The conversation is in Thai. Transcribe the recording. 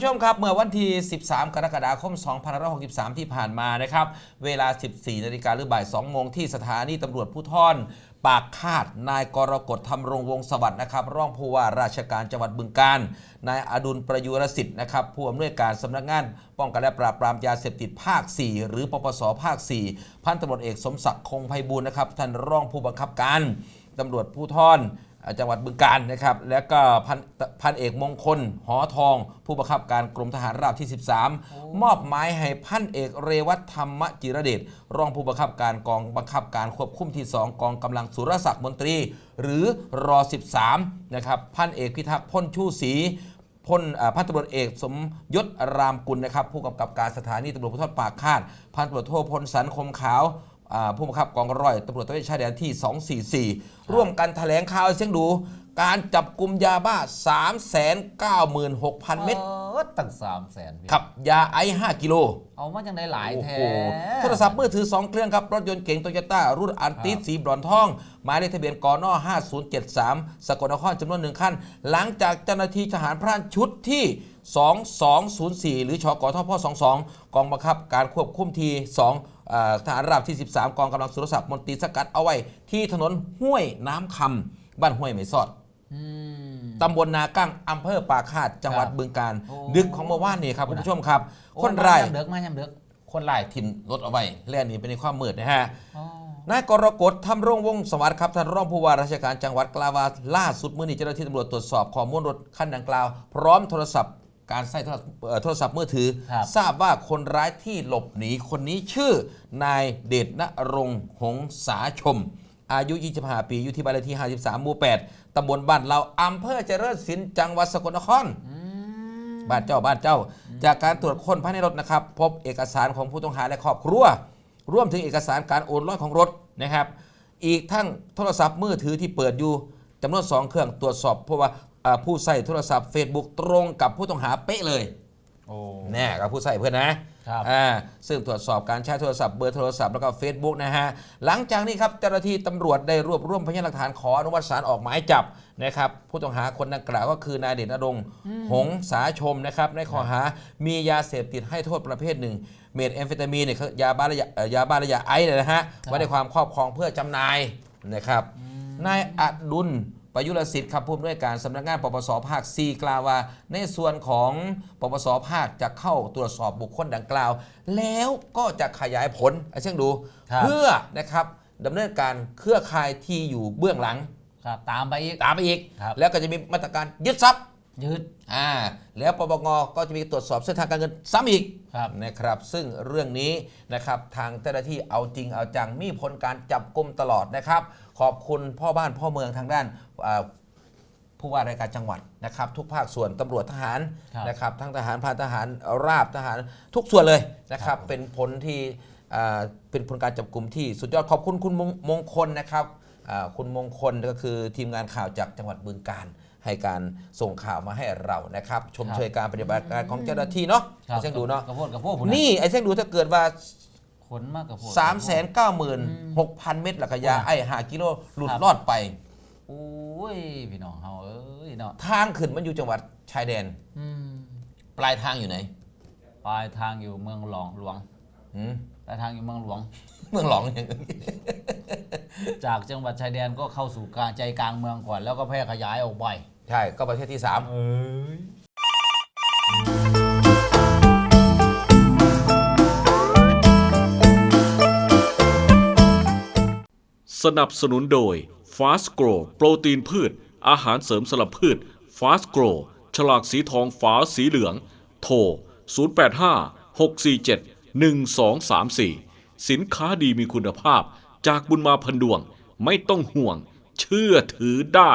ผู้ชมครับ เมื่อวันที่ 13 กรกฎาคม 2563 ที่ผ่านมานะครับ เวลา 14 นาฬิกาหรือบ่าย 2 โมงที่สถานีตำรวจภูธรปากคาด นายกรกฎธรรงวงศ์สวัสดิ์นะครับ รองผู้ว่าราชการจังหวัดบึงกาฬนายอดุลประยุรสิทธิ์นะครับ ผู้อำนวยการสำนักงาน ป้องกันและปราบปรามยาเสพติดภาค 4 หรือปปสภาค 4 พันตำรวจเอกสมศักดิ์คงไพบูลนะครับท่านรองผู้บังคับการตำรวจภูธร จังหวัดบึงกาฬนะครับ แล้วก็พันพันเอกมงคล หอทอง ผู้บังคับการกรมทหารราบที่ 13 มอบหมายให้พันเอกเรวัตธรรมจิรเดชรองผู้บังคับการกองบังคับการควบคุมที่ 2 กองกำลังสุรศักดิ์มนตรี หรือรอ13นะครับพันเอกพิทักษ์พ้นชูศรีพลอ่าพันตำรวจเอกสมยศรามกุลนะครับ ผู้กำกับการสถานีตำรวจภูธรปากคาด พันตำรวจโทพลสันคมขาวอ่า ผู้บังคับกองร้อยตำรวจตระเวนชายแดนที่ 244 ร่วมกันแถลงข่าวเสียงดู การจับกลุ่มยาบ้า 396,000 เม็ดออตั้งสามแสนกับยาไอซ์5กิโล เอามาจังได้หลายโอ้แท้โหโทรศัพท์มือถือ 2 เครื่องครับ รถยนต์เก๋งโตโยต้ารุ่นอันติสสีบรอนทอง หมายเลขทะเบียนกน5073 สกลนครจำนวนหนึ่งขั้น หลังจากเจ้าหน้าที่ทหารพรานชุดที่ 2204 หรือชกทพ22 กองบังคับการควบคุมที่2อ่าทหารราบที่ 13 กองกำลังสุรศักดิ์มนตรีสกัดเอาไว้ ที่ถนนห้วยน้ำคำบ้านห้วยไม่สอดอืมตำบลนากั้งอำเภอปากคาด จังหวัดครับบึงการโอ้ดึกของเมื่อวานนี้ครับคุณผู้ชมครับโอ้คนร้ายมายำเด็กมายำเด็กคนร้ายถิ่นรถเอาไว้แล่นหนีไปในความมืดนะฮะอ๋อนายกรกฎทำรงวงศ์สวัสดิ์ครับท่านรองผู้ว่าราชการจังหวัดกลาวาล่าสุดเมื่อนี้เจ้าหน้าที่ตำรวจตรวจสอบข้อมูลรถคันดังกล่าว พร้อมโทรศัพท์ การใช้โทรเอ่อโทรศัพท์มือถือครับทราบว่าคนร้ายที่หลบหนีคนนี้ชื่อนายเดชนรงค์หงสาชม อายุ 25 ปี อยู่ที่บ้านเลขที่ 53 หมู่ 8ตำบลบ้านเราอำเภอเจริญศิลป์จังหวัดสกลนครบ้านเจ้าบ้านเจ้า จากการตรวจค้นภายในรถนะครับ พบเอกสารของผู้ต้องหาและครอบครัวรวมถึงเอกสารการโอนลอยของรถนะครับ อีกทั้งโทรศัพท์มือถือที่เปิดอยู่จำนวน 2 เครื่องตรวจสอบเพราะว่า อ่าผู้ใส่โทรศัพท์ Facebook ตรงกับผู้ต้องหาเป๊ะเลยโอ้ แน่กับผู้ใส่เพื่อนนะครับ อ่าซึ่งตรวจสอบการใช้โทรศัพท์เบอร์โทรศัพท์แล้วก็ Facebook นะฮะ หลังจากนี้ครับเจ้าหน้าที่ตำรวจได้รวบรวมพยานหลักฐานขออนุมัติศาลออกหมายจับนะครับผู้ต้องหาคนดังกล่าวก็คือนายเดชนรงค์หงสาชมนะครับในข้อหามียาเสพติดให้โทษประเภทหนึ่ง เมทแอมเฟตามีนเนี่ยคือยาบ้าระยะเอ่อยาบ้าระยะไอซ์เนยนะฮะไว้ในความครอบครองเพื่อจำหน่ายนะครับ นายอดุล ประยุรสิทธิ์ครับผู้อำนวยการสำนักงานปปสภาค 4 กล่าวว่า ในส่วนของปปสภาคจะเข้าตรวจสอบบุคคลดังกล่าว แล้วก็จะขยายผลไอ้เช่งดู ครับ เพื่อนะครับดำเนินการเครือข่ายที่อยู่เบื้องหลัง ครับ ตามไปอีก ตามไปอีก ครับ แล้วก็จะมีมาตรการยึดทรัพย์ ยืดอ่า แล้วปปงก็จะมีตรวจสอบเส้นทางการเงินซ้ำอีกครับนะครับ ซึ่งเรื่องนี้นะครับทางเจ้าหน้าที่เอาจริงเอาจังมีผลการจับกลุ่มตลอดนะครับ ขอบคุณพ่อบ้านพ่อเมืองทางด้านอ่าผู้ว่าราชการจังหวัดนะครับ ทุกภาคส่วนตำรวจทหารครับนะครับทั้งทหารพานทหารราบทหารทุกส่วนเลยนะครับ เป็นผลที่อ่าเป็นผลการจับกลุ่มที่สุดยอดขอบคุณคุณมงมงคลนะครับอ่าคุณมงคลก็คือทีมงานข่าวจากจังหวัดบึงกาฬ ให้การส่งข่าวมาให้เรานะครับ ชมครับเชยการปฏิบัติการของเจ้าหน้าที่เนาะครับไอ้เช่งดูเนาะกระโพดกระโพดพุ่นี่ไอ้เช่งดูถ้าเกิดว่าขนมากกระโพด3 9 6 0 0 0เม็ดหลักยาครับไอ้หากิโลหลุดครับรอดไปโอ้ยพี่น้องเฮาเอ้ยเนาะทางขึ้นมันอยู่จังหวัดชายแดนอืมปลายทางอยู่ไหน ปลายทางอยู่เมืองหลวงหลวงหืมปลายทางอยู่เมืองหลวง เมืองหลองอย่างนี้ จากจังหวัดชายแดนก็เข้าสู่กลางใจกลางเมืองก่อน แล้วก็แพร่ขยายออกไปใช่ก็ประเทศที่3เอ้ยสนับสนุนโดย Fast Grow โปรตีนพืช อาหารเสริมสลับพืช Fast Grow ฉลากสีทองฝาสีเหลือง โทร 085 647 1234 สินค้าดีมีคุณภาพ จากบุญมาพันดวง ไม่ต้องห่วง เชื่อถือได้